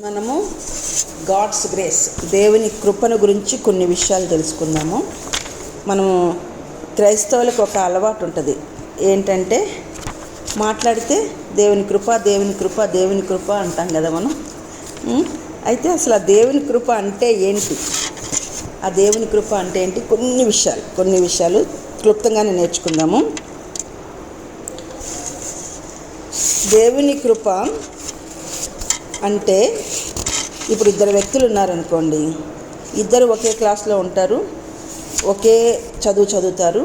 మనము God's grace దేవుని కృపను గురించి కొన్ని విషయాలు తెలుసుకుందాము. మనము క్రైస్తవులకు ఒక అలవాటు ఉంటుంది. ఏంటంటే మాట్లాడితే దేవుని కృప దేవుని కృప దేవుని కృప అంటాం కదా మనం. అయితే అసలు ఆ దేవుని కృప అంటే ఏంటి? ఆ దేవుని కృప అంటే ఏంటి? కొన్ని విషయాలు కొన్ని విషయాలు క్లుప్తంగానే నేర్చుకుందాము. దేవుని కృప అంటే ఇప్పుడు ఇద్దరు వ్యక్తులు ఉన్నారనుకోండి ఇద్దరు ఒకే క్లాస్లో ఉంటారు ఒకే చదువు చదువుతారు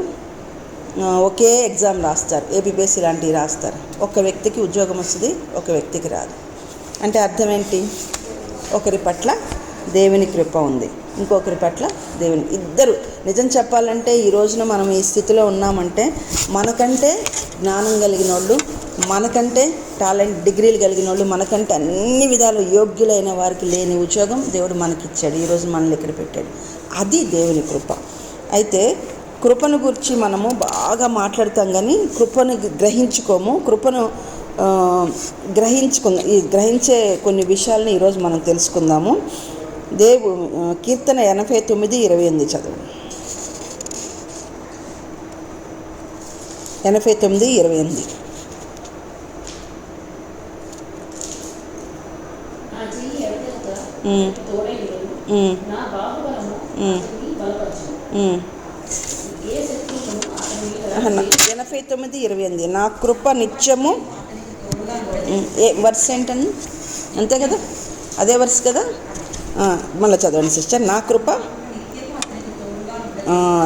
ఒకే ఎగ్జామ్ రాస్తారు ఏబిపిఎస్సి లాంటివి రాస్తారు. ఒక వ్యక్తికి ఉద్యోగం వస్తుంది ఒక వ్యక్తికి రాదు. అంటే అర్థం ఏంటి ఒకరి పట్ల దేవుని కృప ఉంది ఇంకొకరి పట్ల దేవుని ఇద్దరు. నిజం చెప్పాలంటే ఈ రోజున మనం ఈ స్థితిలో ఉన్నామంటే మనకంటే జ్ఞానం కలిగిన వాళ్ళు మనకంటే టాలెంట్ డిగ్రీలు కలిగిన వాళ్ళు మనకంటే అన్ని విధాలు యోగ్యులైన వారికి లేని ఉద్యోగం దేవుడు మనకిచ్చాడు. ఈరోజు మనల్ని ఇక్కడ పెట్టాడు. అది దేవుని కృప. అయితే కృపను గురించి మనము బాగా మాట్లాడతాం కానీ కృపను గ్రహించుకోము. కృపను గ్రహించుకుందాం ఈ గ్రహించే కొన్ని విషయాలని ఈరోజు మనం తెలుసుకుందాము. దేవు కీర్తన ఎనభై తొమ్మిది ఇరవై ఎనిమిది చదువు. ఎనభై తొమ్మిది ఇరవై ఎనిమిది. ఎనభై తొమ్మిది ఇరవై ఎనిమిది. నా కృప నిత్యము. ఏ వర్స్ ఏంటండి అంతే కదా? అదే వర్స్ కదా? మళ్ళీ చదవండి సిస్టర్. నా కృప.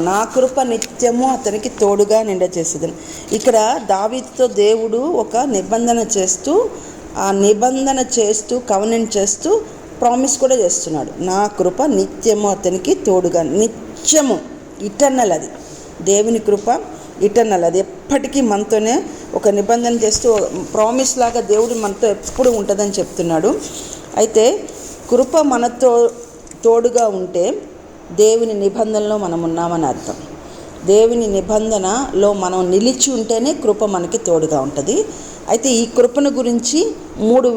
నా కృప నిత్యము అతనికి తోడుగా నిండ చేసేదని ఇక్కడ దావితో దేవుడు ఒక నిబంధన చేస్తూ ఆ నిబంధన చేస్తూ కవనెంట్ చేస్తూ ప్రామిస్ కూడా చేస్తున్నాడు. నా కృప నిత్యము అతనికి తోడుగా నిత్యము ఇటర్నల్ అది. దేవుని కృప ఇటర్నల్ అది. ఎప్పటికీ మనతోనే ఒక నిబంధన చేస్తూ ప్రామిస్ లాగా దేవుడు మనతో ఎప్పుడు ఉంటుందని చెప్తున్నాడు. అయితే కృప మనతో తోడుగా ఉంటే దేవుని నిబంధనలో మనం ఉన్నామని అర్థం. దేవుని నిబంధనలో మనం నిలిచి ఉంటేనే కృప మనకి తోడుగా ఉంటుంది. అయితే ఈ కృపను గురించి మూడు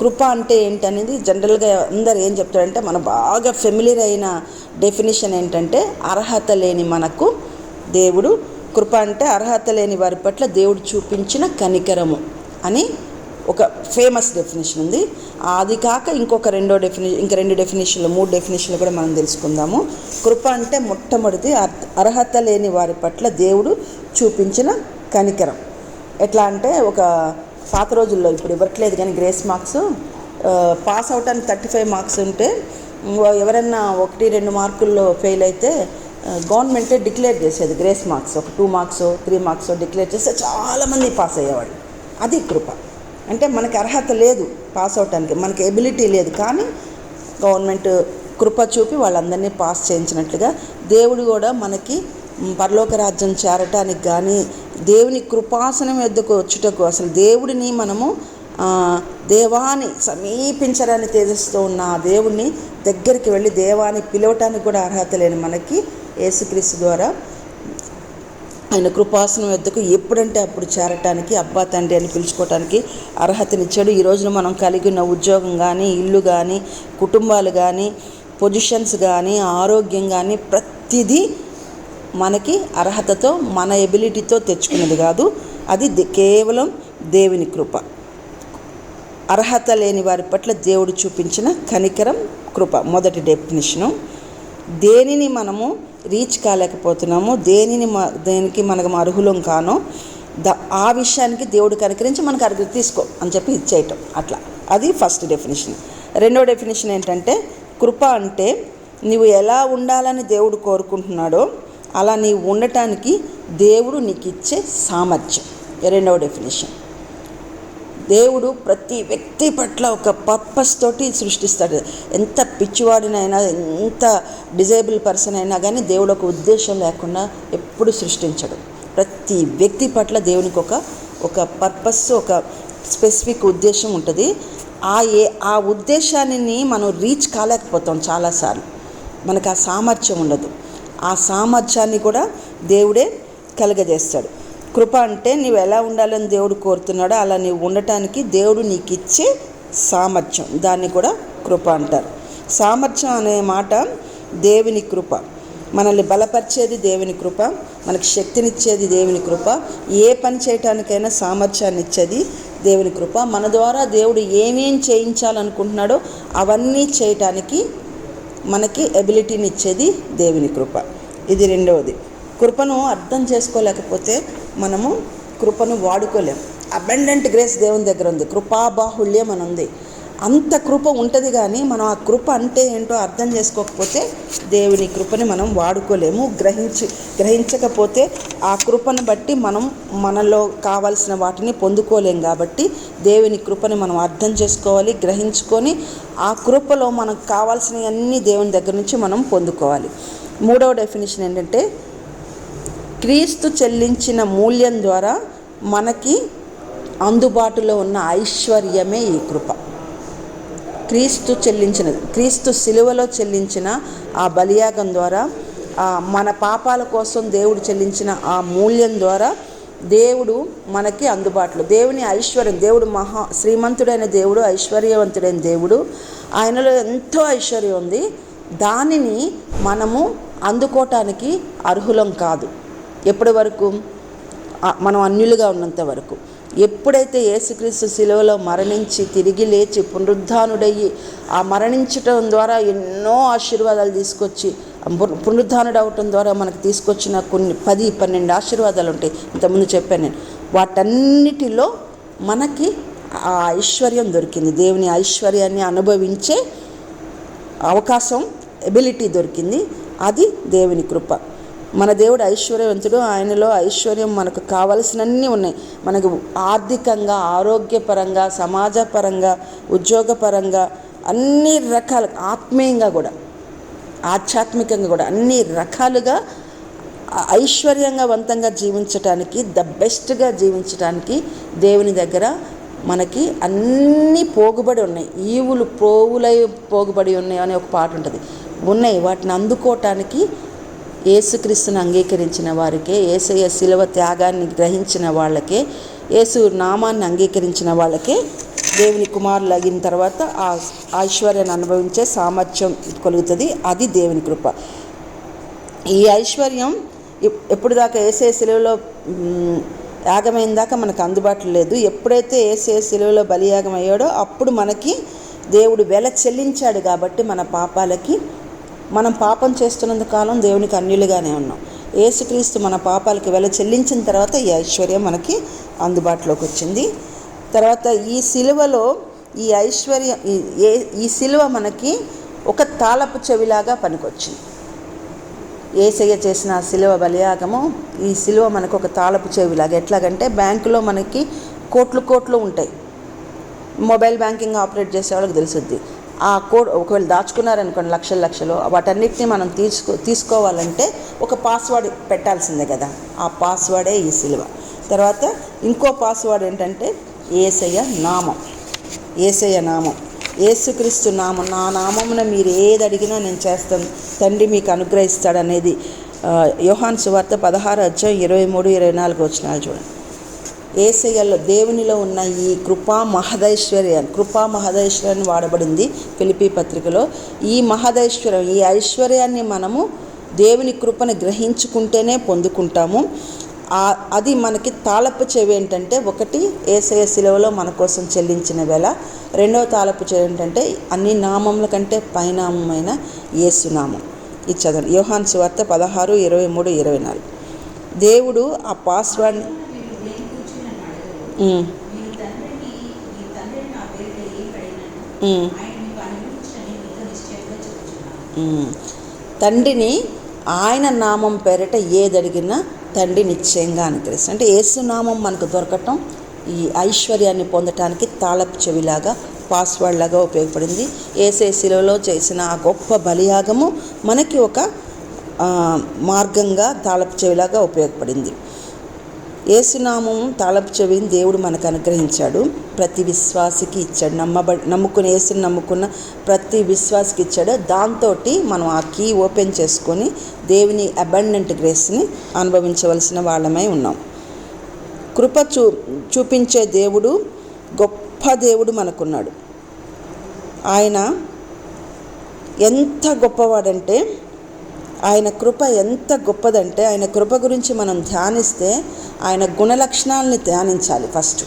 కృప అంటే ఏంటనేది జనరల్గా అందరు ఏం చెప్తారంటే మన బాగా ఫెమిలియర్ అయిన డెఫినేషన్ ఏంటంటే అర్హత లేని మనకు దేవుడు. కృప అంటే అర్హత లేని వారి పట్ల దేవుడు చూపించిన కనికరము అని ఒక ఫేమస్ డెఫినేషన్ ఉంది. అది కాక ఇంకొక రెండో డెఫినే ఇంకా రెండు డెఫినేషన్లు మూడు డెఫినేషన్లు కూడా మనం తెలుసుకుందాము. కృప అంటే మొట్టమొదటి అర్హత లేని వారి పట్ల దేవుడు చూపించిన కనికరం. ఎట్లా అంటే ఒక పాత రోజుల్లో ఇప్పుడు ఇవ్వట్లేదు కానీ గ్రేస్ మార్క్స్ పాస్ అవుట్ అని థర్టీ ఫైవ్ మార్క్స్ ఉంటే ఎవరన్నా ఒకటి రెండు మార్కుల్లో ఫెయిల్ అయితే గవర్నమెంటే డిక్లేర్ చేసేది గ్రేస్ మార్క్స్ ఒక two marks three marks declare చేస్తే చాలామంది పాస్ అయ్యేవాళ్ళు. అది కృప. అంటే మనకి అర్హత లేదు పాస్ అవటానికి మనకి ఎబిలిటీ లేదు. కానీ గవర్నమెంట్ కృప చూపి వాళ్ళందరినీ పాస్ చేయించినట్లుగా దేవుడు కూడా మనకి పరలోక రాజ్యం చేరటానికి కానీ దేవుని కృపాసనం ఎద్దుకు వచ్చుటకు అసలు దేవుడిని మనము దేవాన్ని సమీపించడాన్ని తేజస్తో ఉన్న ఆ దేవుణ్ణి దగ్గరికి వెళ్ళి దేవాన్ని పిలవటానికి కూడా అర్హత లేని మనకి యేసుక్రీస్తు ద్వారా ఆయన కృపాసనం వద్దకు ఎప్పుడంటే అప్పుడు చేరటానికి అబ్బా తండ్రి అని పిలుచుకోవటానికి అర్హతనిచ్చాడు. ఈ రోజున మనం కలిగి ఉన్న ఉద్యోగం కానీ ఇల్లు కానీ కుటుంబాలు కానీ పొజిషన్స్ కానీ ఆరోగ్యం కానీ ప్రతిదీ మనకి అర్హతతో మన ఎబిలిటీతో తెచ్చుకున్నది కాదు. అది కేవలం దేవుని కృప. అర్హత లేని వారి పట్ల దేవుడు చూపించిన కనికరం కృప. మొదటి డెఫినేషను. దేనిని మనము రీచ్ కాలేకపోతున్నామో. దేనిని దేనికి మనకు అర్హులం కానో ద ఆ విషయానికి దేవుడు కనికరించి మనకు అర్హత తీసుకో అని చెప్పి ఇచ్చేయటం అట్లా. అది ఫస్ట్ డెఫినేషన్ రెండో డెఫినేషన్ ఏంటంటే కృప అంటే నువ్వు ఎలా ఉండాలని దేవుడు కోరుకుంటున్నాడో అలా నీవు ఉండటానికి దేవుడు నీకు ఇచ్చే సామర్థ్యం రెండవ డెఫినేషన్ దేవుడు ప్రతి వ్యక్తి పట్ల ఒక పర్పస్ తోటి సృష్టిస్తాడు. ఎంత పిచ్చివాడినైనా ఎంత డిజేబుల్ పర్సన్ అయినా కానీ దేవుడు ఒక ఉద్దేశం లేకుండా ఎప్పుడు సృష్టించడు. ప్రతి వ్యక్తి పట్ల దేవునికి ఒక ఒక పర్పస్ ఒక స్పెసిఫిక్ ఉద్దేశం ఉంటుంది. ఆ ఏ ఆ ఉద్దేశాన్ని మనం రీచ్ కాలేకపోతాం చాలాసార్లు. మనకు ఆ సామర్థ్యం ఉండదు. ఆ సామర్థ్యాన్ని కూడా దేవుడే కలగజేస్తాడు. కృప అంటే నీవు ఎలా ఉండాలని దేవుడు కోరుతున్నాడో అలా నీవు ఉండటానికి దేవుడు నీకు ఇచ్చే సామర్థ్యం. దాన్ని కూడా కృప అంటారు. సామర్థ్యం అనే మాట దేవుని కృప. మనల్ని బలపరిచేది దేవుని కృప మనకి శక్తినిచ్చేది దేవుని కృప ఏ పని చేయటానికైనా సామర్థ్యాన్ని ఇచ్చేది దేవుని కృప. మన ద్వారా దేవుడు ఏమేం చేయించాలనుకుంటున్నాడో అవన్నీ చేయటానికి మనకి ఎబిలిటీని ఇచ్చేది దేవుని కృప. ఇది రెండవది. కృపను అర్థం చేసుకోలేకపోతే మనము కృపను వాడుకోలేము అబెండెంట్ గ్రేస్ దేవుని దగ్గర ఉంది. కృపాబాహుళ్యం అని ఉంది. అంత కృప ఉంటుంది కానీ మనం ఆ కృప అంటే ఏంటో అర్థం చేసుకోకపోతే దేవుని కృపని మనం వాడుకోలేము. గ్రహించి గ్రహించకపోతే ఆ కృపను బట్టి మనం మనలో కావాల్సిన వాటిని పొందుకోలేం కాబట్టి దేవుని కృపని మనం అర్థం చేసుకోవాలి గ్రహించుకొని ఆ కృపలో మనకు కావాల్సినవన్నీ దేవుని దగ్గర నుంచి మనం పొందుకోవాలి. మూడవ డెఫినేషన్ ఏంటంటే క్రీస్తు చెల్లించిన మూల్యం ద్వారా మనకి అందుబాటులో ఉన్న ఐశ్వర్యమే ఈ కృప. క్రీస్తు చెల్లించినది క్రీస్తు సిలువలో చెల్లించిన ఆ బలియాగం ద్వారా ఆ మన పాపాల కోసం దేవుడు చెల్లించిన ఆ మూల్యం ద్వారా దేవుడు మనకి అందుబాటులో దేవుని ఐశ్వర్యం దేవుడు మహా శ్రీమంతుడైన దేవుడు ఐశ్వర్యవంతుడైన దేవుడు ఆయనలో ఎంతో ఐశ్వర్యం ఉంది. దానిని మనము అందుకోవటానికి అర్హులం కాదు. ఎప్పటి వరకు? మనం అన్యులుగా ఉన్నంత వరకు. ఎప్పుడైతే యేసుక్రీస్తు శిలువలో మరణించి తిరిగి లేచి పునరుద్ధానుడయ్యి ఆ మరణించటం ద్వారా ఎన్నో ఆశీర్వాదాలు తీసుకొచ్చి పునరుద్ధానుడు అవటం ద్వారా మనకు తీసుకొచ్చిన కొన్ని పది పన్నెండు ఆశీర్వాదాలు ఉంటాయి ఇంతకుముందు చెప్పాను నేను. వాటన్నిటిలో మనకి ఆ ఐశ్వర్యం దొరికింది. దేవుని ఐశ్వర్యాన్ని అనుభవించే అవకాశం ఎబిలిటీ దొరికింది. అది దేవుని కృప. మన దేవుడు ఐశ్వర్యవంతుడు. ఆయనలో ఐశ్వర్యం మనకు కావలసినన్నీ ఉన్నాయి. మనకు ఆర్థికంగా ఆరోగ్యపరంగా సమాజపరంగా ఉద్యోగపరంగా అన్ని రకాల ఆత్మీయంగా కూడా ఆధ్యాత్మికంగా కూడా అన్ని రకాలుగా ఐశ్వర్యంగావంతంగా జీవించటానికి ద బెస్ట్గా జీవించటానికి దేవుని దగ్గర మనకి అన్నీ పోగుబడి ఉన్నాయి. ఈవులు పోవులై పోగుబడి ఉన్నాయి అనే ఒక పాట ఉంటుంది. ఉన్నాయి. వాటిని అందుకోవటానికి యేసుక్రీస్తును అంగీకరించిన వారికే ఏసయ్య శిలవ త్యాగాన్ని గ్రహించిన వాళ్ళకే యేసు నామాన్ని అంగీకరించిన వాళ్ళకే దేవుని కుమారులు అయిన తర్వాత ఆ ఐశ్వర్యాన్ని అనుభవించే సామర్థ్యం కలుగుతుంది. అది దేవుని కృప. ఈ ఐశ్వర్యం ఎప్పుడు దాకా ఏసే శిలువలో యాగమైన దాకా మనకు అందుబాటులో లేదు. ఎప్పుడైతే ఏసే శిలువలో బలియాగం అయ్యాడో అప్పుడు మనకి దేవుడు వెల చెల్లించాడు కాబట్టి మన పాపాలకి మనం పాపం చేస్తున్నంత కాలం దేవునికి అన్యులుగానే ఉన్నాం. ఏసుక్రీస్తు మన పాపాలకి వెల చెల్లించిన తర్వాత ఈ ఐశ్వర్యం మనకి అందుబాటులోకి వచ్చింది. తర్వాత ఈ సిలువలో ఈ ఐశ్వర్యం ఏ- ఈ సిలువ మనకి ఒక తాళపు చెవిలాగా పనికొచ్చింది. ఏసయ్య చేసిన ఆ సిలువ బలియాగము ఈ సిలువ మనకు ఒక తాళపు చెవిలాగా ఎట్లాగంటే బ్యాంకులో మనకి కోట్లు కోట్లు ఉంటాయి. మొబైల్ బ్యాంకింగ్ ఆపరేట్ చేసే వాళ్ళకి తెలుసుద్ది. ఆ కోడ్ ఒకవేళ దాచుకున్నారనుకోండి లక్షల లక్షలు వాటన్నిటిని మనం తీసుకో తీసుకోవాలంటే ఒక పాస్వర్డ్ పెట్టాల్సిందే కదా. ఆ పాస్వర్డే ఈ సిలువ. తర్వాత ఇంకో పాస్వర్డ్ ఏంటంటే ఏసయ్య నామం. ఏసయ్య నామం. ఏసుక్రీస్తు నామం. నా నామమున మీరు ఏది అడిగినా నేను చేస్తాను. తండ్రి మీకు అనుగ్రహిస్తాడనేది యోహాన్ సువార్త పదహారు అధ్యాయం ఇరవై మూడు ఇరవై నాలుగు వచ్చినాలు చూడండి. ఏసయ్యలో దేవునిలో ఉన్న ఈ కృపా మహదైశ్వర్యం కృపా మహదైశ్వర్యాన్ని వాడబడింది ఫిలిపి పత్రికలో. ఈ మహదైశ్వర్యం ఈ ఐశ్వర్యాన్ని మనము దేవుని కృపను గ్రహించుకుంటేనే పొందుకుంటాము. అది మనకి తాళపు చెవి ఏంటంటే ఒకటి ఏసయ శిలువలో మన కోసం చెల్లించిన వేళ. రెండవ తాళపు చెవి ఏంటంటే అన్ని నామముల కంటే పైనామైన ఏసునామం ఈ చదవండి. యోహాన్ సువార్త పదహారు ఇరవై మూడు ఇరవై నాలుగు. దేవుడు ఆ పాస్వర్డ్ మీరు దేని గురించి నన్ను అడగరు ఉమ్, మీ తండ్రిని. ఆయన నామం పేరిట ఏది అడిగినా తండ్రి నిశ్చయంగా అనుగ్రహిస్తాడు. అంటే ఏసునామం మనకు దొరకటం ఈ ఐశ్వర్యాన్ని పొందటానికి తాళపు చెవిలాగా పాస్వర్డ్ లాగా ఉపయోగపడింది. ఏసే శిలలో చేసిన ఆ గొప్ప బలియాగము మనకి ఒక మార్గంగా తాళపు చెవిలాగా ఉపయోగపడింది. ఏసునామం తాళపు చెవిని దేవుడు మనకు అనుగ్రహించాడు. ప్రతి విశ్వాసికి ఇచ్చాడు. నమ్మబడి నమ్ముకుని ఏసుని నమ్ముకున్న ప్రతి విశ్వాసికి ఇచ్చాడు. దాంతో మనం ఆ కీ ఓపెన్ చేసుకొని దేవుని అబండెంట్ గ్రేస్ని అనుభవించవలసిన వాళ్ళమై ఉన్నాం. కృప చూ చూపించే దేవుడు గొప్ప దేవుడు మనకున్నాడు. ఆయన ఎంత గొప్పవాడంటే ఆయన కృప ఎంత గొప్పదంటే ఆయన కృప గురించి మనం ధ్యానిస్తే ఆయన గుణలక్షణాలని ధ్యానించాలి ఫస్ట్.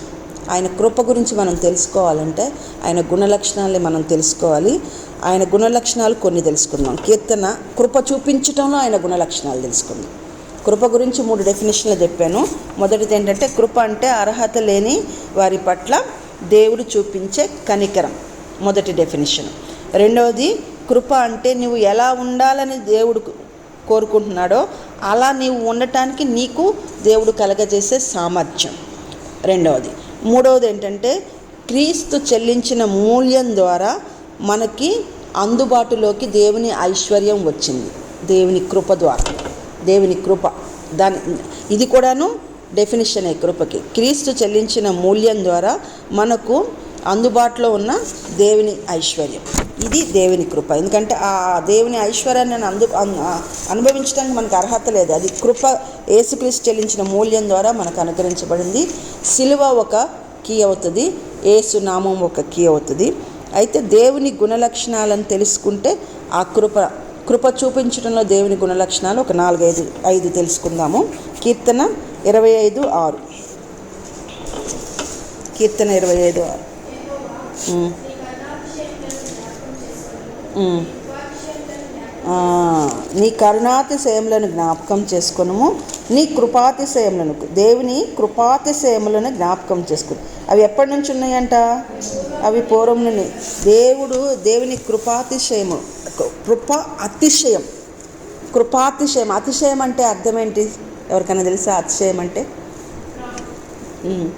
ఆయన కృప గురించి మనం తెలుసుకోవాలంటే ఆయన గుణలక్షణాలని మనం తెలుసుకోవాలి. ఆయన గుణలక్షణాలు కొన్ని తెలుసుకుందాం. కీర్తన కృప చూపించటంలో ఆయన గుణలక్షణాలు తెలుసుకుందాం. కృప గురించి మూడు డెఫినేషన్లు చెప్పాను. మొదటిది ఏంటంటే కృప అంటే అర్హత లేని వారి పట్ల దేవుడు చూపించే కనికరం. మొదటి డెఫినేషన్ రెండవది కృప అంటే నువ్వు ఎలా ఉండాలని దేవుడు కోరుకుంటున్నాడో అలా నీవు ఉండటానికి నీకు దేవుడు కలగజేసే సామర్థ్యం. రెండవది. మూడవది ఏంటంటే క్రీస్తు చెల్లించిన మూల్యం ద్వారా మనకి అందుబాటులోకి దేవుని ఐశ్వర్యం వచ్చింది. దేవుని కృప ద్వారా. దేవుని కృప. దాని ఇది కూడాను డెఫినిషనే కృపకి. క్రీస్తు చెల్లించిన మూల్యం ద్వారా మనకు అందుబాటులో ఉన్న దేవుని ఐశ్వర్యం. ఇది దేవుని కృప. ఎందుకంటే ఆ దేవుని ఐశ్వర్యాన్ని అందు అనుభవించడానికి మనకు అర్హత లేదు. అది కృప ఏసుక్రీస్తు చెల్లించిన మూల్యం ద్వారా మనకు అనుగ్రహించబడింది. సిలువ ఒక కీ అవుతుంది. ఏసు నామం ఒక కీ అవుతుంది. అయితే దేవుని గుణలక్షణాలను తెలుసుకుంటే ఆ కృప కృప చూపించడంలో దేవుని గుణలక్షణాలు ఒక నాలుగైదు ఐదు తెలుసుకుందాము. కీర్తన ఇరవై ఐదు ఆరు. కీర్తన ఇరవై ఐదు ఆరు. నీ కరుణాతిశయములను జ్ఞాపకం చేసుకునము. నీ కృపాతిశయములను దేవుని కృపాతిశయములను జ్ఞాపకం చేసుకుని. అవి ఎప్పటి నుంచి ఉన్నాయంట? అవి పూర్వం నుండి. దేవుడు దేవుని కృపాతిశయము కృప అతిశయం. కృపాతిశయం. అతిశయం అంటే అర్థం ఏంటి? ఎవరికైనా తెలుసా? అతిశయం అంటే?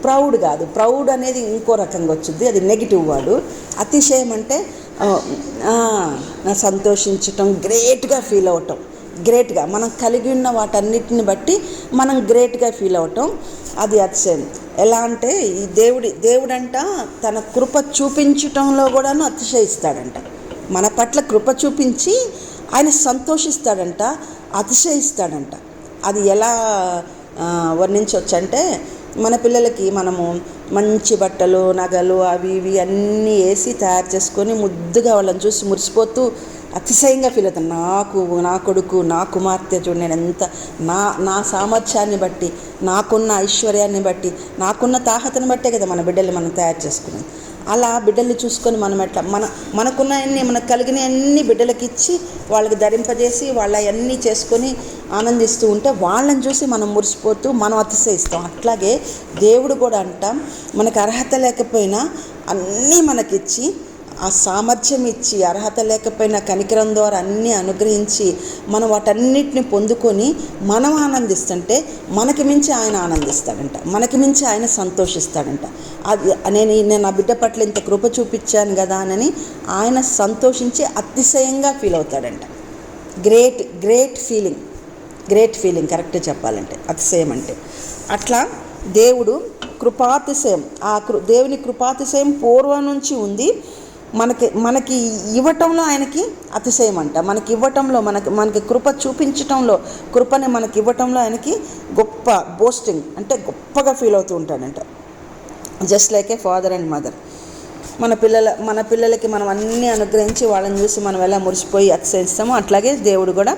ప్రౌడ్ కాదు. ప్రౌడ్ అనేది ఇంకో రకంగా వచ్చింది. అది నెగిటివ్ వాడు అతిశయం అంటే సంతోషించటం గ్రేట్గా ఫీల్ అవటం గ్రేట్గా. మనం కలిగి ఉన్న వాటన్నిటిని బట్టి మనం గ్రేట్గా ఫీల్ అవటం అది అతిశయం. ఎలా అంటే ఈ దేవుడి దేవుడంట తన కృప చూపించటంలో కూడాను అతిశయిస్తాడంట. మన పట్ల కృప చూపించి ఆయన సంతోషిస్తాడంట అతిశయిస్తాడంట. అది ఎలా వర్ణించవచ్చంటే మన పిల్లలకి మనము మంచి బట్టలు నగలు అవి ఇవి అన్నీ వేసి తయారు చేసుకొని ముద్దుగా వాళ్ళని చూసి మురిసిపోతూ అతిశయంగా ఫీల్ అవుతాను. నాకు నా కొడుకు నా కుమార్తె చూడు నేను ఎంత నా నా సామర్థ్యాన్ని బట్టి నాకున్న ఐశ్వర్యాన్ని బట్టి నాకున్న తాహతను బట్టే కదా మన బిడ్డలు మనం తయారు చేసుకున్నాం అలా బిడ్డల్ని చూసుకొని మనం ఎట్లా? మన మనకున్నవన్నీ మనకు కలిగిన అన్ని బిడ్డలకి ఇచ్చి వాళ్ళకి ధరింపజేసి వాళ్ళ అన్నీ చేసుకొని ఆనందిస్తూ ఉంటే వాళ్ళని చూసి మనం మురిసిపోతూ మనం అతిశయిస్తాం. అట్లాగే దేవుడు కూడా అంటాం మనకు అర్హత లేకపోయినా అన్నీ మనకిచ్చి ఆ సామర్థ్యం ఇచ్చి అర్హత లేకపోయినా కనికరం ద్వారా అన్నీ అనుగ్రహించి మనం వాటన్నిటిని పొందుకొని మనం ఆనందిస్తుంటే మనకి మించి ఆయన ఆనందిస్తాడంట. మనకి మించి ఆయన సంతోషిస్తాడంట. అది నేను నేను నా బిడ్డ పట్ల ఇంత కృప చూపించాను కదా అని ఆయన సంతోషించి అతిశయంగా feel అవుతాడంట. Great great feeling. Great feeling correct చెప్పాలంటే. అతిశయం అంటే. అట్లా దేవుడు కృపాతిశయం ఆ కృ దేవుని కృపాతిశయం పూర్వం నుంచి ఉంది. మనకి మనకి ఇవ్వటంలో ఆయనకి అతిశయం అంట మనకి ఇవ్వటంలో మనకి మనకి కృప చూపించటంలో కృపని మనకి ఇవ్వటంలో ఆయనకి గొప్ప బోస్టింగ్ అంటే గొప్పగా ఫీల్ అవుతూ ఉంటాడంట. Just like a father and mother మన పిల్లల మన పిల్లలకి మనం అన్నీ అనుగ్రహించి వాళ్ళని చూసి మనం ఎలా మురిసిపోయి అతిశయిస్తామో అట్లాగే దేవుడు కూడా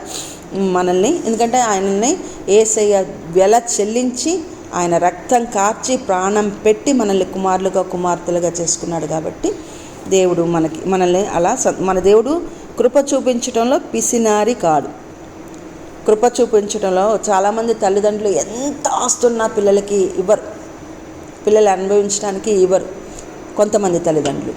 మనల్ని ఎందుకంటే ఆయనని ఏసయ్య వెల చెల్లించి ఆయన రక్తం కార్చి ప్రాణం పెట్టి మనల్ని కుమారులుగా కుమార్తెలుగా చేసుకున్నాడు కాబట్టి దేవుడు మనకి మనల్ని అలా మన దేవుడు కృప చూపించడంలో పిసినారి కాడు. కృప చూపించడంలో చాలామంది తల్లిదండ్రులు ఎంత ఆస్తున్నా పిల్లలకి ఇవ్వరు. పిల్లలు అనుభవించడానికి ఇవ్వరు. కొంతమంది తల్లిదండ్రులు.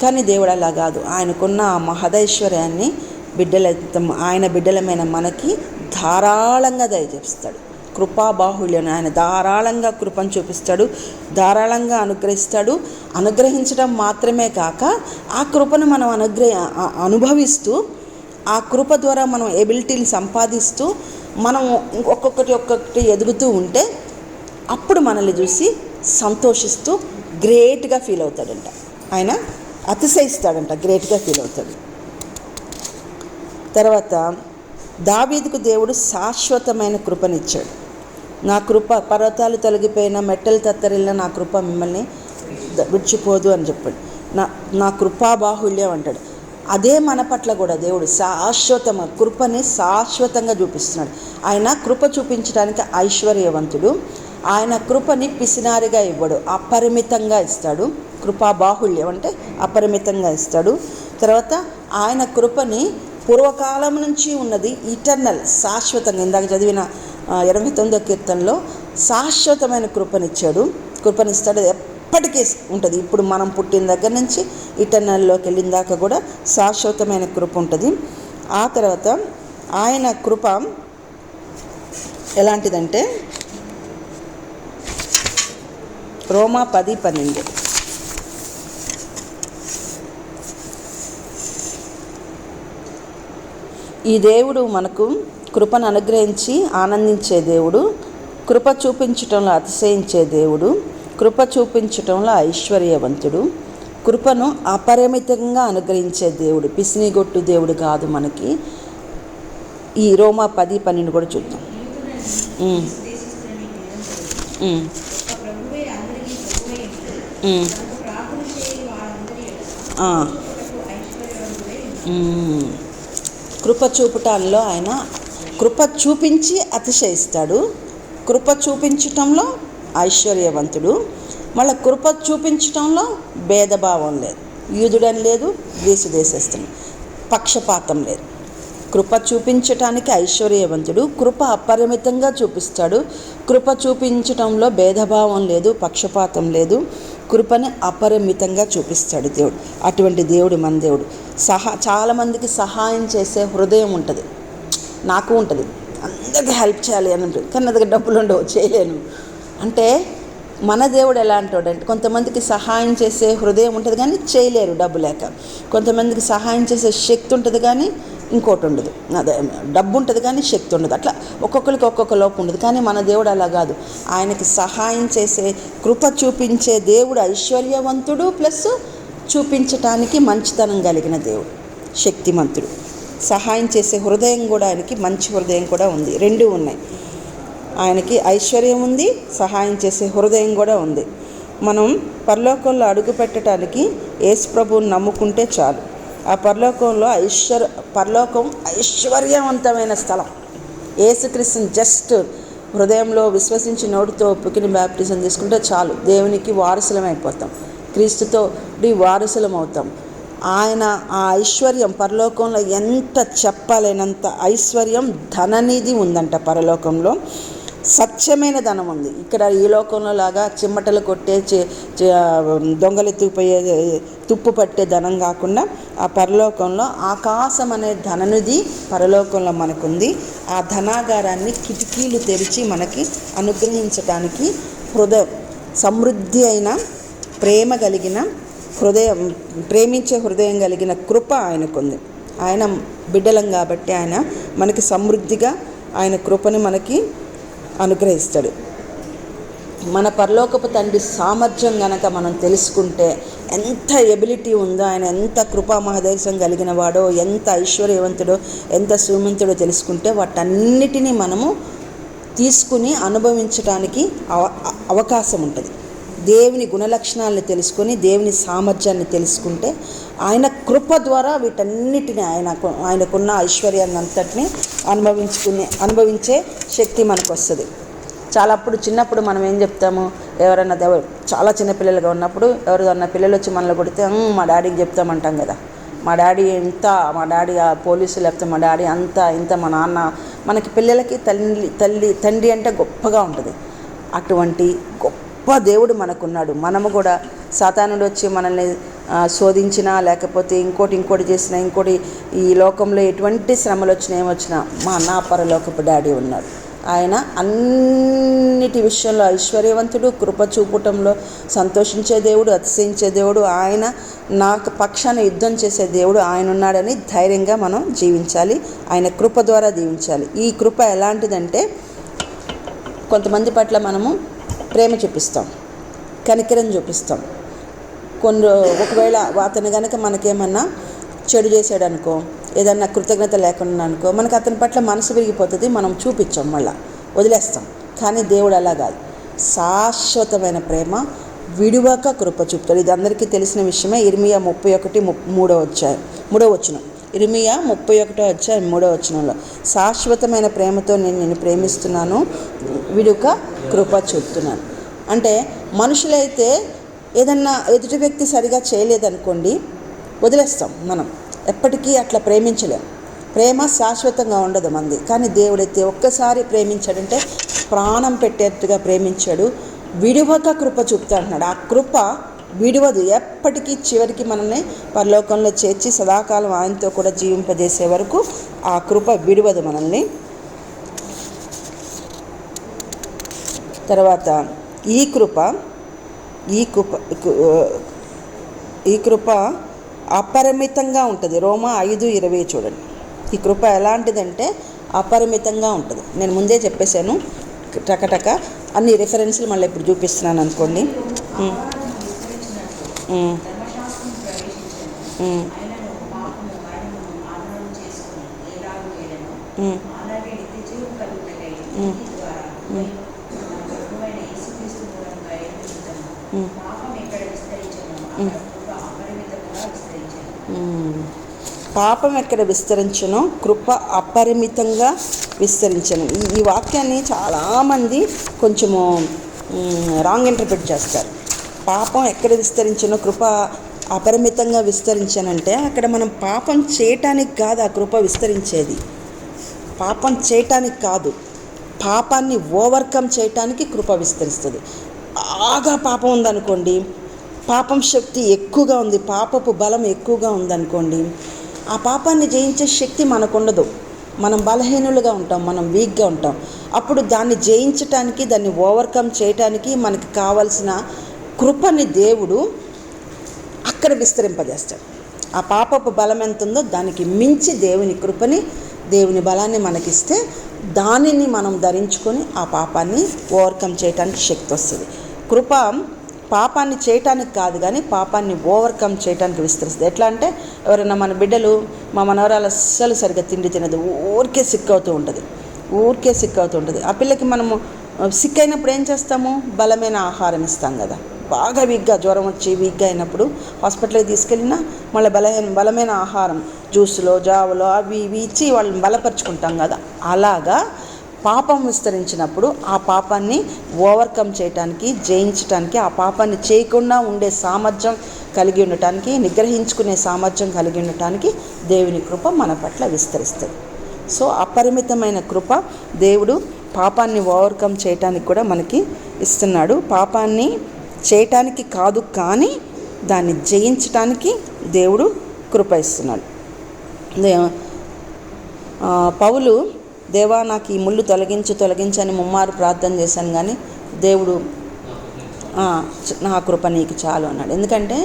కానీ దేవుడు అలా కాదు. ఆయనకున్న ఆ మహదైశ్వర్యాన్ని బిడ్డల ఆయన బిడ్డలమైన మనకి ధారాళంగా దయచేస్తాడు. కృపాబాహుళ్యను ఆయన ధారాళంగా కృపను చూపిస్తాడు ధారాళంగా అనుగ్రహిస్తాడు. అనుగ్రహించడం మాత్రమే కాక ఆ కృపను మనం అనుగ్రహ అనుభవిస్తూ ఆ కృప ద్వారా మనం ఎబిలిటీని సంపాదిస్తూ మనం ఒక్కొక్కటి ఒక్కొక్కటి ఎదుగుతూ ఉంటే అప్పుడు మనల్ని చూసి సంతోషిస్తూ గ్రేట్గా ఫీల్ అవుతాడంట. ఆయన అతిశయిస్తాడంట గ్రేట్గా ఫీల్ అవుతాడు. తర్వాత దావీదుకు దేవుడు శాశ్వతమైన కృపనిచ్చాడు. నా కృప పర్వతాలు తొలగిపోయిన మెట్టలు తత్తరిల్లా నా కృప మిమ్మల్ని విడిచిపోదు అని చెప్పాడు. నా నా కృపా బాహుళ్యం అంటాడు. అదే మన పట్ల కూడా దేవుడు శాశ్వతమ కృపని శాశ్వతంగా చూపిస్తున్నాడు. ఆయన కృప చూపించడానికి ఐశ్వర్యవంతుడు. ఆయన కృపని పిసినారిగా ఇవ్వడు. అపరిమితంగా ఇస్తాడు. కృపా బాహుళ్యం అంటే అపరిమితంగా ఇస్తాడు. తర్వాత ఆయన కృపని పూర్వకాలం నుంచి ఉన్నది ఇటర్నల్ శాశ్వతంగా. ఇందాక చదివిన ఇరవై తొమ్మిదో కీర్తనలో శాశ్వతమైన కృపనిచ్చాడు. కృపనిస్తాడు ఎప్పటికీ ఉంటుంది. ఇప్పుడు మనం పుట్టిన దగ్గర నుంచి ఇటర్నల్లోకి వెళ్ళిన దాకా కూడా శాశ్వతమైన కృప ఉంటుంది. ఆ తర్వాత ఆయన కృప ఎలాంటిదంటే రోమా పది పన్నెండు. ఈ దేవుడు మనకు కృపను అనుగ్రహించి ఆనందించే దేవుడు కృప చూపించటంలో అతిశయించే దేవుడు కృప చూపించటంలో ఐశ్వర్యవంతుడు కృపను అపరిమితంగా అనుగ్రహించే దేవుడు పిసినిగొట్టు దేవుడు కాదు మనకి. ఈ రోమా పది పన్నెండు కూడా చూద్దాం. కృప చూపటాల్లో ఆయన కృప చూపించి అతిశయిస్తాడు. కృప చూపించటంలో ఐశ్వర్యవంతుడు. మళ్ళీ కృప చూపించటంలో భేదభావం లేదు. యూదుడని లేదు గ్రీసు దేశస్థుని పక్షపాతం లేదు. కృప చూపించటానికి ఐశ్వర్యవంతుడు కృప అపరిమితంగా చూపిస్తాడు. కృప చూపించటంలో భేదభావం లేదు పక్షపాతం లేదు. కృపని అపరిమితంగా చూపిస్తాడు దేవుడు. అటువంటి దేవుడు మన దేవుడు. సహా చాలామందికి సహాయం చేసే హృదయం ఉంటుంది. నాకు ఉంటుంది. అందరికీ హెల్ప్ చేయాలి అని ఉంటుంది. కానీ నా దగ్గర డబ్బులు ఉండవు చేయలేను. అంటే మన దేవుడు ఎలా కొంతమందికి సహాయం చేసే హృదయం ఉంటుంది కానీ చేయలేరు డబ్బు లేక. కొంతమందికి సహాయం చేసే శక్తి ఉంటుంది కానీ ఇంకోటి ఉండదు. అదే డబ్బు ఉంటుంది కానీ శక్తి ఉండదు. అట్లా ఒక్కొక్కరికి ఒక్కొక్క లోపం ఉండదు. కానీ మన దేవుడు అలా కాదు. ఆయనకి సహాయం చేసే కృప చూపించే దేవుడు ఐశ్వర్యవంతుడు ప్లస్ చూపించటానికి మంచితనం కలిగిన దేవుడు శక్తిమంతుడు. సహాయం చేసే హృదయం కూడా ఆయనకి మంచి హృదయం కూడా ఉంది. రెండు ఉన్నాయి. ఆయనకి ఐశ్వర్యం ఉంది సహాయం చేసే హృదయం కూడా ఉంది. మనం పరలోకంలో అడుగు పెట్టడానికి యేసు ప్రభువుని నమ్ముకుంటే చాలు. ఆ పరలోకంలో ఐశ్వర్ పరలోకం ఐశ్వర్యవంతమైన స్థలం. యేసుక్రీస్తుని జస్ట్ హృదయంలో విశ్వసించి నోటితో ఒప్పుకుని బ్యాప్టిజం తీసుకుంటే చాలు. దేవునికి వారసులం అయిపోతాం క్రీస్తుతో వారసులం అవుతాం ఆయన ఆ ఐశ్వర్యం పరలోకంలో ఎంత చెప్పలేనంత ఐశ్వర్యం ధననిధి ఉందంట పరలోకంలో. సత్యమైన ధనం ఉంది. ఇక్కడ ఈ లోకంలో లాగా చిమ్మటలు కొట్టే చి- చి- దొంగలెత్తుకుపోయే తుప్పు పట్టే ధనం కాకుండా ఆ పరలోకంలో ఆకాశం అనే ధననిధి పరలోకంలో మనకుంది. ఆ ధనాగారాన్ని కిటికీలు తెరిచి మనకి అనుగ్రహించడానికి హృదయ సమృద్ధి అయిన ప్రేమ కలిగిన హృదయం ప్రేమించే హృదయం కలిగిన కృప ఆయనకుంది. ఆయన బిడ్డలం కాబట్టి ఆయన మనకి సమృద్ధిగా ఆయన కృపని మనకి అనుగ్రహిస్తాడు. మన పరలోకపు తండ్రి సామర్థ్యం గనక మనం తెలుసుకుంటే ఎంత ఎబిలిటీ ఉందో ఆయన ఎంత కృపా మహదేశం కలిగిన వాడో ఎంత ఐశ్వర్యవంతుడో ఎంత శ్రీమంతుడో తెలుసుకుంటే వాటన్నిటినీ మనము తీసుకుని అనుభవించడానికి అవ అవకాశం ఉంటుంది. దేవుని గుణలక్షణాలను తెలుసుకొని దేవుని సామర్థ్యాన్ని తెలుసుకుంటే ఆయన కృప ద్వారా వీటన్నిటిని ఆయన ఆయనకున్న ఐశ్వర్యాన్ని అంతటిని అనుభవించుకునే అనుభవించే శక్తి మనకు వస్తుంది చాలా అప్పుడు చిన్నప్పుడు మనం ఏం చెప్తాము? ఎవరైనా దెవ చాలా చిన్నపిల్లలుగా ఉన్నప్పుడు ఎవరిదన్నా పిల్లలు వచ్చి మనల్ని కొడితే మా డాడీకి చెప్తామంటాం కదా. మా డాడీ ఎంత మా డాడీ ఆ పోలీసు లేకపోతే మా డాడీ అంత ఇంత మా నాన్న. మనకి పిల్లలకి తల్లి తల్లి తండ్రి అంటే గొప్పగా ఉంటుంది. అటువంటి గొప్ప దేవుడు మనకున్నాడు. మనము కూడా సాతానుడు వచ్చి మనల్ని శోధించినా లేకపోతే ఇంకోటి ఇంకోటి చేసినా ఇంకోటి ఈ లోకంలో ఎటువంటి శ్రమలు వచ్చినా ఏమొచ్చినా మా అన్న పరలోకపు డాడీ ఉన్నాడు. ఆయన అన్నిటి విషయంలో ఐశ్వర్యవంతుడు కృప చూపటంలో సంతోషించే దేవుడు అతిశయించే దేవుడు ఆయన నాకు పక్షాన యుద్ధం చేసే దేవుడు ఆయన ఉన్నాడని ధైర్యంగా మనం జీవించాలి. ఆయన కృప ద్వారా జీవించాలి ఈ కృప ఎలాంటిదంటే కొంతమంది పట్ల మనము ప్రేమ చూపిస్తాం కనికరం చూపిస్తాం. కొన్ని ఒకవేళ అతను కనుక మనకేమన్నా చెడు చేశాడు అనుకో ఏదన్నా కృతజ్ఞత లేకుండా అనుకో మనకు అతని పట్ల మనసు విరిగిపోతుంది మనం చూపించాం మళ్ళా వదిలేస్తాం. కానీ దేవుడు అలా కాదు. శాశ్వతమైన ప్రేమ విడివక కృప చూపుతాడు. ఇది అందరికీ తెలిసిన విషయమే. ఇర్మియా ముప్పై ఒకటి ముప్ మూడో వచ్చాయి మూడో వచ్చినాం ఇరిమియా ముప్పై ఒకటో అధ్యాయం మూడో వచనంలో శాశ్వతమైన ప్రేమతో నేను నిన్ను ప్రేమిస్తున్నాను విడుక కృప చూపుతున్నాను. అంటే మనుషులైతే ఏదన్నా ఎదుటి వ్యక్తి సరిగా చేయలేదనుకోండి వదిలేస్తాం మనం. ఎప్పటికీ అట్లా ప్రేమించలేం. ప్రేమ శాశ్వతంగా ఉండదు మంది. కానీ దేవుడైతే ఒక్కసారి ప్రేమించాడంటే ప్రాణం పెట్టేట్టుగా ప్రేమించాడు విడువక కృప చూపుతా అంటున్నాడు. ఆ కృప విడవదు. ఎప్పటికీ చివరికి మనల్ని పరలోకంలో చేర్చి సదాకాలం ఆయనతో కూడా జీవింపజేసే వరకు ఆ కృప విడవదు మనల్ని. తర్వాత ఈ కృప ఈ కృప ఈ కృప అపరిమితంగా ఉంటుంది. రోమా ఐదు ఇరవై చూడండి. ఈ కృప ఎలాంటిదంటే అపరిమితంగా ఉంటుంది. నేను ముందే చెప్పేశాను. టకటక అన్ని రిఫరెన్స్లు మళ్ళీ ఇప్పుడు చూపిస్తున్నాను అనుకోండి. ధర్మశాస్త్రం పాపం ఎక్కడ విస్తరించను కృప అపరిమితంగా విస్తరించను. ఈ ఈ వాక్యాన్ని చాలామంది కొంచెము రాంగ్ ఇంటర్ప్రిట్ చేస్తారు. పాపం ఎక్కడ విస్తరించినో కృప అపరిమితంగా విస్తరించానంటే అక్కడ మనం పాపం చేయటానికి కాదు ఆ కృప విస్తరించేది. పాపం చేయటానికి కాదు పాపాన్ని ఓవర్కమ్ చేయటానికి కృప విస్తరిస్తుంది. బాగా పాపం ఉందనుకోండి పాపం శక్తి ఎక్కువగా ఉంది పాపపు బలం ఎక్కువగా ఉందనుకోండి ఆ పాపాన్ని జయించే శక్తి మనకు ఉండదు మనం బలహీనులుగా ఉంటాం మనం వీక్గా ఉంటాం. అప్పుడు దాన్ని జయించటానికి దాన్ని ఓవర్కమ్ చేయటానికి మనకి కావాల్సిన కృపని దేవుడు అక్కడ విస్తరింపజేస్తాడు. ఆ పాపపు బలం ఎంత ఉందో దానికి మించి దేవుని కృపని దేవుని బలాన్ని మనకిస్తే దానిని మనం ధరించుకొని ఆ పాపాన్ని ఓవర్కమ్ చేయడానికి శక్తి వస్తుంది. కృప పాపాన్ని చేయటానికి కాదు కానీ పాపాన్ని ఓవర్కమ్ చేయడానికి విస్తరిస్తుంది. ఎట్లా అంటే ఎవరైనా మన బిడ్డలు మా మనవరాలు అస్సలు సరిగ్గా తిండి తినదు. ఊరికే సిక్ అవుతూ ఉంటుంది. ఊరికే సిక్ అవుతూ ఉంటుంది. ఆ పిల్లకి మనము సిక్ అయినప్పుడు ఏం చేస్తాము? బలమైన ఆహారం ఇస్తాం కదా. బాగా వీక్గా జ్వరం వచ్చి వీక్గా అయినప్పుడు హాస్పిటల్కి తీసుకెళ్ళినా మళ్ళీ బలమైన బలమైన ఆహారం జ్యూస్లో జావలో అవి ఇవి ఇచ్చి వాళ్ళని బలపరుచుకుంటాం కదా. అలాగా పాపం విస్తరించినప్పుడు ఆ పాపాన్ని ఓవర్కమ్ చేయటానికి జయించటానికి ఆ పాపాన్ని చేయకుండా ఉండే సామర్థ్యం కలిగి ఉండటానికి నిగ్రహించుకునే సామర్థ్యం కలిగి ఉండటానికి దేవుని కృప మన పట్ల విస్తరిస్తుంది. సో అపరిమితమైన కృప దేవుడు పాపాన్ని ఓవర్కమ్ చేయటానికి కూడా మనకి ఇస్తున్నాడు. పాపాన్ని చేయటానికి కాదు కానీ దాన్ని జయించటానికి దేవుడు కృప ఇస్తున్నాడు పౌలు దేవా నాకు ఈ ముళ్ళు తొలగించు తొలగించని ముమ్మారు ప్రార్థన చేశాను కానీ దేవుడు నా కృప నీకు చాలు అన్నాడు. ఎందుకంటే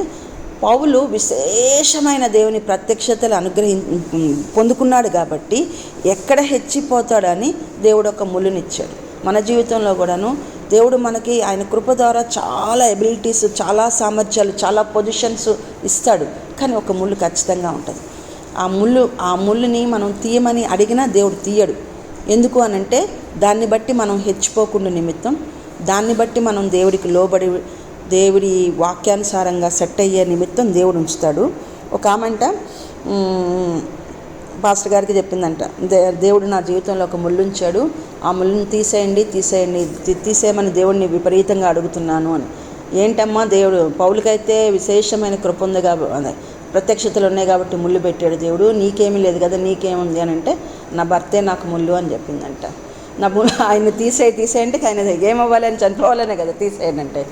పౌలు విశేషమైన దేవుని ప్రత్యక్షతలు అనుగ్రహి పొందుకున్నాడు కాబట్టి ఎక్కడ హెచ్చిపోతాడని దేవుడు ఒక ముళ్ళునిచ్చాడు. మన జీవితంలో కూడాను దేవుడు మనకి ఆయన కృప ద్వారా చాలా ఎబిలిటీస్ చాలా సామర్థ్యాలు చాలా పొజిషన్స్ ఇస్తాడు. కానీ ఒక ముళ్ళు ఖచ్చితంగా ఉంటుంది. ఆ ముళ్ళు ఆ ముళ్ళుని మనం తీయమని అడిగినా దేవుడు తీయడు. ఎందుకు అనంటే దాన్ని బట్టి మనం హెచ్చిపోకుండా నిమిత్తం దాన్ని బట్టి మనం దేవుడికి లోబడి దేవుడి వాక్యానుసారంగా సెట్ అయ్యే నిమిత్తం దేవుడు ఉంచుతాడు. ఒక ఆమెంట పాస్టర్ గారికి చెప్పిందంట దేవుడు నా జీవితంలో ఒక ముళ్ళుంచాడు ఆ ముళ్ళుని తీసేయండి తీసేయండి తీసేయమని దేవుడిని విపరీతంగా అడుగుతున్నాను అని. ఏంటమ్మా దేవుడు పౌలకైతే విశేషమైన కృప ఉంది కాబట్టి ప్రత్యక్షతలు ఉన్నాయి కాబట్టి ముళ్ళు పెట్టాడు దేవుడు నీకేమీ లేదు కదా నీకేముంది అని అంటే నా భర్తే నాకు ముళ్ళు అని చెప్పిందంట. నా ముళ్ళు ఆయన తీసేయి తీసేయంటే ఆయన ఏమవ్వాలని చనిపోవాలనే కదా తీసేయండి అంటే.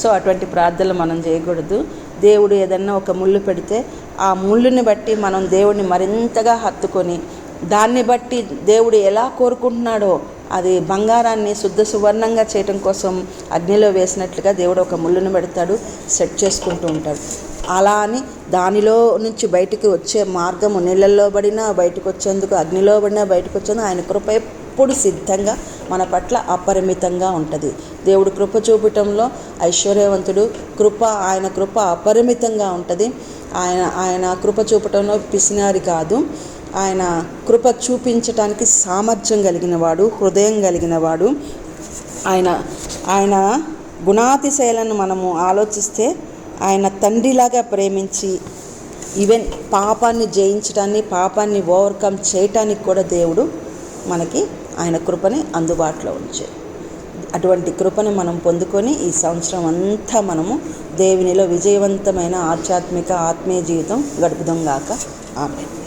సో అటువంటి ప్రార్థనలు మనం చేయకూడదు. దేవుడు ఏదన్నా ఒక ముళ్ళు పెడితే ఆ ముళ్ళుని బట్టి మనం దేవుడిని మరింతగా హత్తుకొని దాన్ని బట్టి దేవుడు ఎలా కోరుకుంటున్నాడో అది బంగారాన్ని శుద్ధ సువర్ణంగా చేయటం కోసం అగ్నిలో వేసినట్లుగా దేవుడు ఒక ముళ్ళును పెడతాడు సెట్ చేసుకుంటూ ఉంటాడు. అలా అని దానిలో నుంచి బయటికి వచ్చే మార్గము నీళ్ళల్లో పడినా బయటకు వచ్చేందుకు అగ్నిలో పడినా బయటకు వచ్చేందుకు ఆయన కృప ఎప్పుడు సిద్ధంగా మన పట్ల అపరిమితంగా ఉంటుంది. దేవుడు కృప చూపటంలో ఐశ్వర్యవంతుడు కృప ఆయన కృప అపరిమితంగా ఉంటుంది. ఆయన ఆయన కృప చూపటంలో పిసినారి కాదు. ఆయన కృప చూపించటానికి సామర్థ్యం కలిగిన వాడు హృదయం కలిగిన వాడు ఆయన ఆయన గుణాతిశయాలను మనము ఆలోచిస్తే ఆయన తండ్రిలాగా ప్రేమించి ఈవెన్ పాపాన్ని జయించడాన్ని పాపాన్ని ఓవర్కమ్ చేయటానికి కూడా దేవుడు మనకి ఆయన కృపని అందుబాటులో ఉంచే. అటువంటి కృపను మనం పొందుకొని ఈ సంవత్సరం అంతా మనము దేవునిలో విజయవంతమైన ఆధ్యాత్మిక ఆత్మీయ జీవితం గడుపుదాం గాక. ఆమె